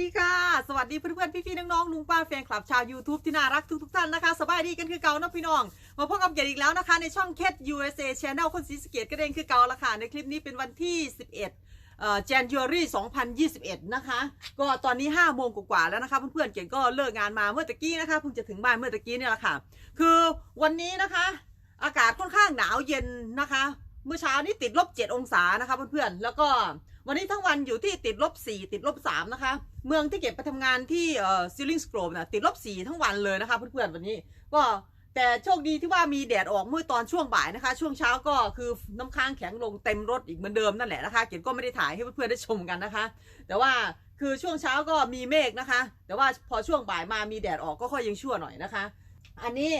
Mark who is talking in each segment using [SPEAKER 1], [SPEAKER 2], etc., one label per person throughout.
[SPEAKER 1] ดีค่ะ สวัสดีเพื่อนๆ พี่ๆ น้องๆ ลุงป้าแฟนคลับชาว YouTube ที่น่ารักทุกๆท่านนะคะ สบายดีกันคือเก่านะพี่น้อง มาพบกับเกียรติอีกแล้วนะคะ ในช่อง Cat USA Channel คนสีสเกตก็เด้งคือเก่าละค่ะ ในคลิปนี้เป็นวันที่ 11เอ่อ January 2021 นะคะ ก็ตอนนี้ 5 โมงกว่าๆแล้วนะคะเพื่อนๆ เกียรติก็เลิกงานมาเมื่อตะกี้นะคะเพิ่งจะถึงบ้านเมื่อตะกี้เนี่ยแหละค่ะ คือวันนี้นะคะ อากาศค่อนข้างหนาวเย็นนะคะ เมื่อเช้านี้ติดลบ7องศานะคะเพื่อนๆ แล้วก็วันนี้ทั้งวันอยู่ที่ติดลบ4ติดลบ3นะคะ เมืองที่เก็บไปทำงานที่เอ่อซิลลิงสโกรบนะติดลบ4ทั้งวันเลยนะคะเพื่อนๆวันนี้ ก็แต่โชคดีที่ว่ามีแดดออกเมื่อตอนช่วงบ่ายนะคะ ช่วงเช้าก็คือน้ำค้างแข็งลงเต็มรถอีกเหมือนเดิมนั่นแหละนะคะเก็บก็ไม่ได้ถ่ายให้เพื่อนๆได้ชมกันนะคะ แต่ว่าคือช่วงเช้าก็มีเมฆนะคะ แต่ว่าพอช่วงบ่ายมามีแดดออกก็ค่อยยังชั่วหน่อยนะคะ อันนี้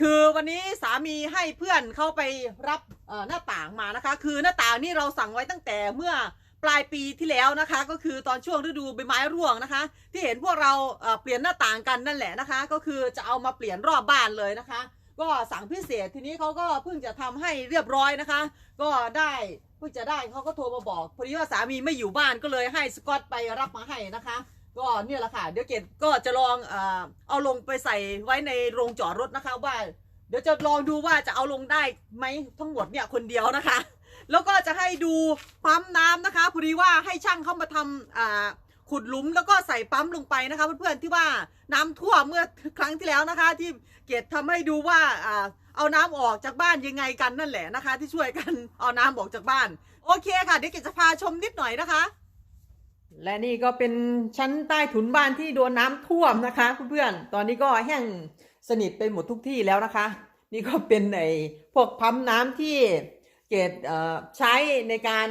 [SPEAKER 1] คือวันนี้สามีให้เพื่อนเข้าไปรับหน้าต่างมานะคะ คือหน้าต่างนี่เราสั่งไว้ตั้งแต่เมื่อ ปลายปีที่แล้วนะคะ ก็คือตอนช่วงฤดูใบไม้ร่วงนะคะ ที่เห็นพวกเราเปลี่ยนหน้าต่างกันนั่นแหละนะคะ ก็คือจะเอามาเปลี่ยนรอบบ้านเลยนะคะ ก็สั่งพิเศษทีนี้เขาก็เพิ่งจะทำให้เรียบร้อยนะคะ ก็ได้เพิ่งจะได้เขาก็โทรมาบอกพอดีว่าสามีไม่อยู่บ้านก็เลยให้สกอตไปรับมาให้นะคะก็เนี่ยแหละค่ะเดี๋ยวเกดก็จะลองเอ่อเอาลงไปใส่ไว้ในโรงจอดรถนะคะว่าเดี๋ยวจะลองดูว่าจะเอาลงได้ไหมทั้งหมดเนี่ยคนเดียวนะคะ แล้วก็จะให้ดูปั๊มน้ำนะคะพอดีว่าให้ช่างเข้ามาทำอ่าขุดหลุมแล้วก็ใส่ปั๊มลงไปนะคะ เพื่อนๆที่ว่าน้ำท่วมเมื่อครั้งที่แล้วนะคะ ที่เกดทำให้ดูว่าอ่าเอาน้ำออกจากบ้านยังไงกันนั่นแหละนะคะ ที่ช่วยกันเอาน้ำออกจากบ้าน โอเคค่ะเดี๋ยวเกดจะพาชมนิดหน่อยนะคะ และนี่ก็เป็นชั้นใต้ถุนบ้านที่โดนน้ำท่วมนะคะเพื่อนๆตอนนี้ก็แห้งสนิทไปหมดทุกที่แล้วนะคะ นี่ก็เป็นไอ้พวกพัมน้ำที่ เกดเอ่อใช้ในการ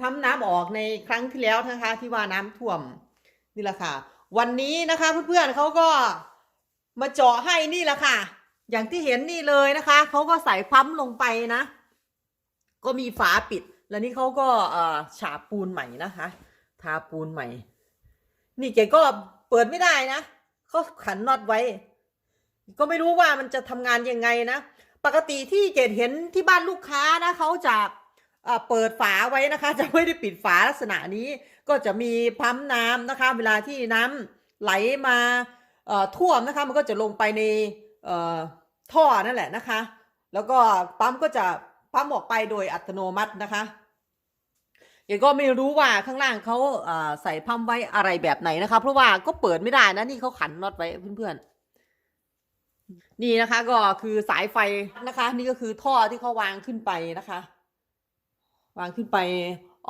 [SPEAKER 1] พัมน้ำออกในครั้งที่แล้วนะคะ ที่ว่าน้ำท่วมนี่แหละค่ะ วันนี้นะคะเพื่อนๆเขาก็มาเจาะให้นี่แหละค่ะ อย่างที่เห็นนี่เลยนะคะเขาก็ใส่พัมลงไปนะ ก็มีฝาปิด แล้วนี่เขาก็ฉาบปูนใหม่นะคะ ทาปูนใหม่ นี่เกก็เปิดไม่ได้นะเขาขันน็อตไว้ ก็ไม่รู้ว่ามันจะทำงานยังไงนะ ปกติที่เกดเห็นที่บ้านลูกค้านะเขาจะเปิดฝาไว้นะคะ จะไม่ได้ปิดฝาลักษณะนี้ ก็จะมีปั๊มน้ำนะคะ เวลาที่น้ำไหลมาท่วมนะคะ มันก็จะลงไปในท่อนั่นแหละนะคะ แล้วก็ปั๊มก็จะปั๊มออกไปโดยอัตโนมัตินะคะเก๋ก็ไม่รู้ว่าข้างล่างเขาใส่พัมไว้อะไรแบบไหนนะคะ เพราะว่าก็เปิดไม่ได้นะนี่เขาขันน็อตไว้เพื่อนๆ นี่นะคะก็คือสายไฟนะคะ นี่ก็คือท่อที่เขาวางขึ้นไปนะคะ วางขึ้นไป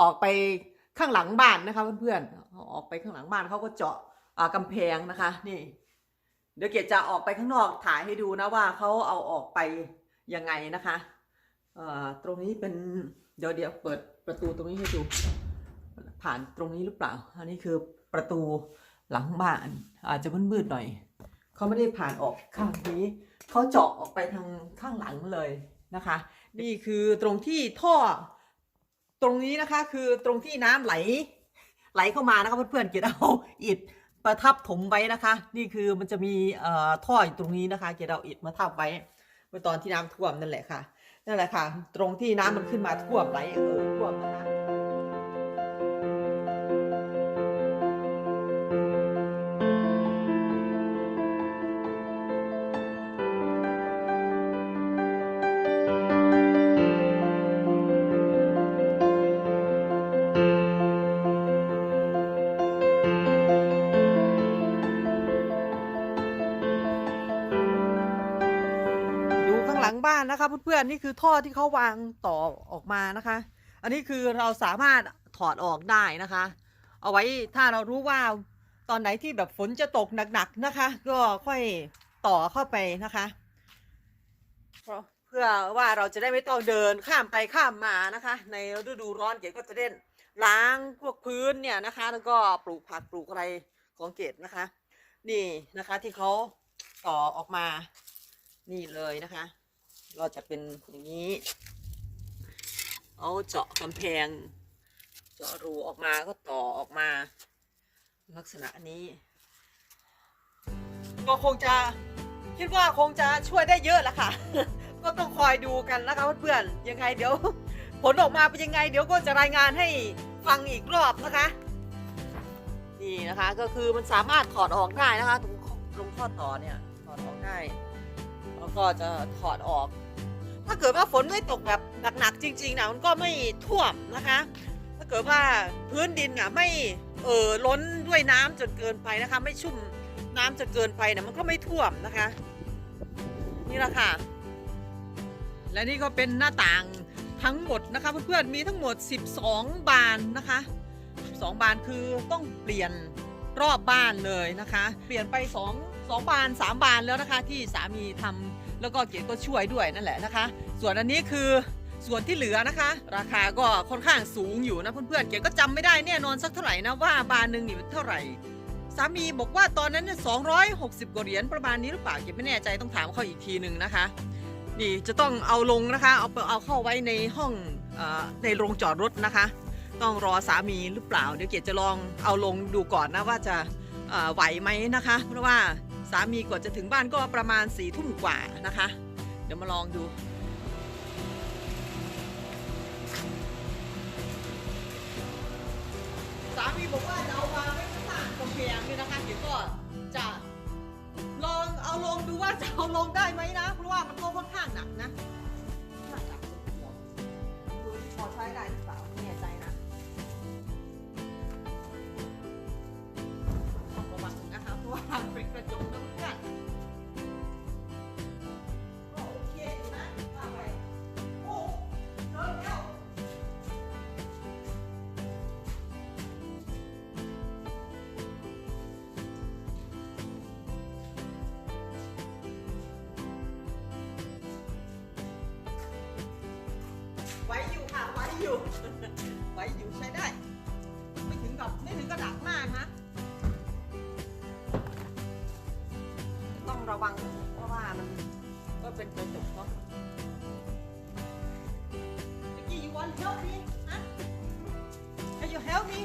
[SPEAKER 1] ออกไปข้างหลังบ้านนะคะเพื่อนๆออกไปข้างหลังบ้านเขาก็เจาะอ่ากำแพงนะคะ นี่ เดี๋ยวเกดจะออกไปข้างนอกถ่ายให้ดูนะว่าเขาเอาออกไปยังไงนะคะเอ่อตรงนี้เป็นเดี๋ยวเดี๋ยวเปิดประตูตรงนี้ให้ดูผ่านตรงนี้หรือเปล่า อันนี้คือประตูหลังบ้านอาจจะมืดๆหน่อย เขาไม่ได้ผ่านออกข้างนี้เขาเจาะออกไปทางข้างหลังเลยนะคะ นี่คือตรงที่ท่อ ตรงนี้นะคะ คือตรงที่น้ำไหล ไหลเข้ามานะคะเพื่อนๆเกดเอาอิฐประทับถมไว้นะคะ นี่คือมันจะมีเอ่อท่ออยู่ตรงนี้นะคะเกดเอาอิฐมาทับไว้เมื่อตอนที่น้ำท่วมนั่นแหละค่ะนั่นแหละค่ะ ตรงที่น้ำมันขึ้นมาท่วมไหลเออท่วมนะคะ นะคะเพื่อนๆนี่คือท่อที่เขาวางต่อออกมานะคะ อันนี้คือเราสามารถถอดออกได้นะคะ เอาไว้ถ้าเรารู้ว่าตอนไหนที่แบบฝนจะตกหนักๆนะคะ ก็ค่อยต่อเข้าไปนะคะเพราะเพื่อว่าเราจะได้ไม่ต้องเดินข้ามไปข้ามมานะคะ ในฤดูร้อนเกดก็จะเล่นล้างพวกพื้นเนี่ยนะคะ แล้วก็ปลูกผักปลูกอะไรของเกดนะคะ นี่นะคะที่เขาต่อออกมานี่เลยนะคะ ก็จะเป็นอย่างนี้เอาเจาะกำแพง เจาะรูออกมาก็ต่อออกมา ลักษณะนี้ ก็คงจะคิดว่าคงจะช่วยได้เยอะแหละค่ะ ก็ต้องคอยดูกันนะคะเพื่อนๆยังไงเดี๋ยว ผลออกมาเป็นยังไง เดี๋ยวก็จะรายงานให้ฟังอีกรอบนะคะ นี่นะคะก็คือมันสามารถถอดออกได้นะคะ ตรงตรงข้อต่อเนี่ย แล้วก็จะถอดออก ถ้าเกิดว่าฝนไม่ตกแบบหนักๆจริงๆนะมันก็ไม่ท่วมนะคะ ถ้าเกิดว่าพื้นดินอะไม่เออล้นด้วยน้ำจนเกินไปนะคะ ไม่ชุ่มน้ำจนเกินไปนี่ยมันก็ไม่ท่วมนะคะ นี่แหละค่ะ และนี่ก็เป็นหน้าต่างทั้งหมดนะคะเพื่อนๆมีทั้งหมด 12 บานนะคะ12 บานคือต้องเปลี่ยนรอบบ้านเลยนะคะ เปลี่ยนไป 2 2บาน3บานแล้วนะคะ ที่สามีทำแล้วก็เก๋ก็ช่วยด้วยนั่นแหละนะคะ ส่วนอันนี้คือส่วนที่เหลือนะคะ ราคาก็ค่อนข้างสูงอยู่นะเพื่อนๆเก๋ก็จำไม่ได้แน่นอนสักเท่าไหร่นะว่าบานหนึ่งนี่เท่าไหร่สามีบอกว่าตอนนั้นเนี่ย260กว่าเหรียญประมาณนี้หรือเปล่าเก๋ไม่แน่ใจต้องถามเขาอีกทีหนึ่งนะคะนี่จะต้องเอาลงนะคะเอาเอาเข้าไว้ในห้องอในโรงจอดรถนะคะ ต้องรอสามีหรือเปล่า เดี๋ยวเกดจะลองเอาลงดูก่อนนะว่าจะไหวไหมนะคะ เพราะว่า สามีกว่าจะถึงบ้านก็ประมาณสี่ทุ่มกว่านะคะ เดี๋ยวมาลองดู สามีบอกว่าจะเอาวางไว้ข้างหน้ากำแพงนี่นะคะเดี๋ยวก็จะลองเอาลงดูว่าจะเอาลงได้ไหมนะ เพราะว่ามันก็ค่อนข้างหนักนะหนักหนักดูพอใช้ได้หรือเปล่า ไว้อยู่ใช้ได้ ไม่ถึงกับไม่ถึงกับดักมากนะ ต้องระวังเพราะว่ามันก็เป็นกระจกเนาะเมื่อกี้อยู่วันเฮลพี่ฮะ Can you help me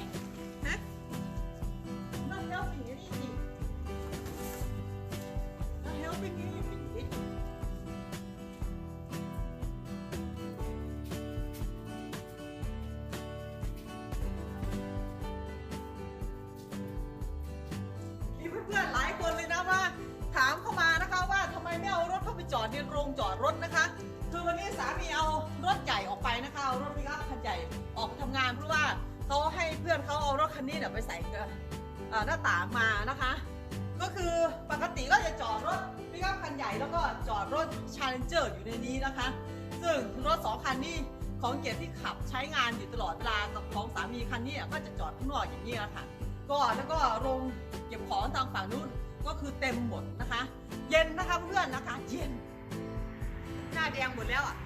[SPEAKER 1] จอดรถนะคะ คือวันนี้สามีเอารถใหญ่ออกไปนะคะเอารถปิกอัพคันใหญ่ออกไปทำงานเพราะว่าเขาให้เพื่อนเขาเอารถคันนี้เนี่ยไปใส่หน้าต่างมานะคะ ก็คือปกติก็จะจอดรถปิกอัพคันใหญ่แล้วก็จอดรถ Challenger อยู่ในนี้นะคะ ซึ่งรถสองคันนี้ของเกียรติที่ขับใช้งานอยู่ตลอดเวลากับของสามีคันนี้ก็จะจอดข้างนอกอย่างนี้แหละค่ะก็แล้วก็โรงเก็บของทางฝั่งนู้นก็คือเต็มหมดนะคะ เย็นนะคะเพื่อนนะคะเย็น หน้าแดงหมดแล้วอะ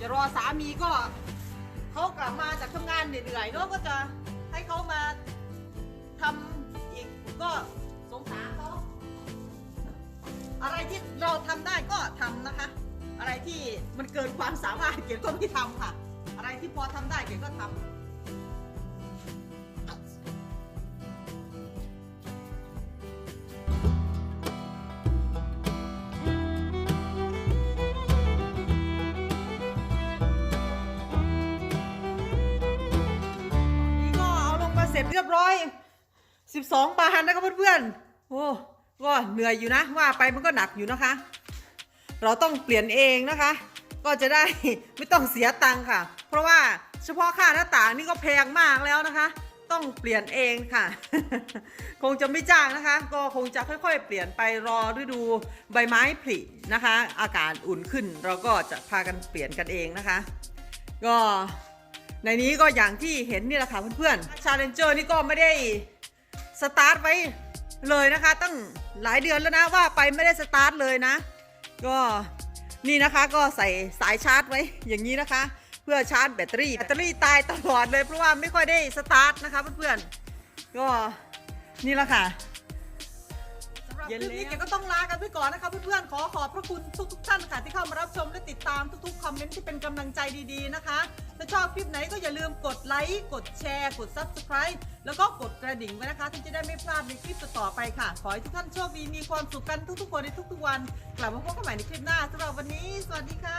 [SPEAKER 1] จะรอสามีก็เขากลับมาจากทำงานเหนื่อยๆเนาะก็จะให้เขามาทำอีกก็สงสารเขาอะไรที่เราทำได้ก็ทำนะคะ อะไรที่มันเกินความสามารถเกียรก็ไม่ทำค่ะ อะไรที่พอทำได้เกียรก็ทำ เรียบร้อย12บานนะครับเพื่อนๆโอ้ก็เหนื่อยอยู่นะ ว่าไปมันก็หนักอยู่นะคะ เราต้องเปลี่ยนเองนะคะ ก็จะได้ไม่ต้องเสียตังค์ค่ะ เพราะว่าเฉพาะค่าหน้าต่างนี่ก็แพงมากแล้วนะคะ ต้องเปลี่ยนเองค่ะ คงจะไม่จ้างนะคะ ก็คงจะค่อยๆ เปลี่ยนไปรอฤดูใบไม้ผลินะคะ อากาศอุ่นขึ้น เราก็จะพากันเปลี่ยนกันเองนะคะ ก็ ในนี้ก็อย่างที่เห็นนี่แหละค่ะเพื่อนๆ Challenger นี่ก็ไม่ได้สตาร์ทไว้เลยนะคะ ตั้งหลายเดือนแล้วนะว่าไปไม่ได้สตาร์ทเลยนะ ก็นี่นะคะก็ใส่สายชาร์จไว้อย่างนี้นะคะ เพื่อชาร์จแบตเตอรี่แบตเตอรี่ตายตลอดเลยเพราะว่าไม่ค่อยได้สตาร์ทนะคะเพื่อนๆก็นี่แหละค่ะสำหรับคลิปนี้เก๋ก็ต้องลากันไปก่อนนะคะเพื่อนๆ ขอขอบพระคุณทุกๆท่านค่ะที่เข้ามารับชมและติดตามทุกๆคอมเมนต์ที่เป็นกำลังใจดีๆนะคะ ถ้าชอบคลิปไหนก็อย่าลืมกดไลค์ กดแชร์ กด Subscribe แล้วก็กดกระดิ่งไว้นะคะท่านจะได้ไม่พลาดในคลิปต่อไปค่ะ ขอให้ทุกท่านโชคดี มีความสุขกันทุกๆคนในทุกๆวัน กลับมาพบกันใหม่ในคลิปหน้าสำหรับวันนี้ สวัสดีค่ะ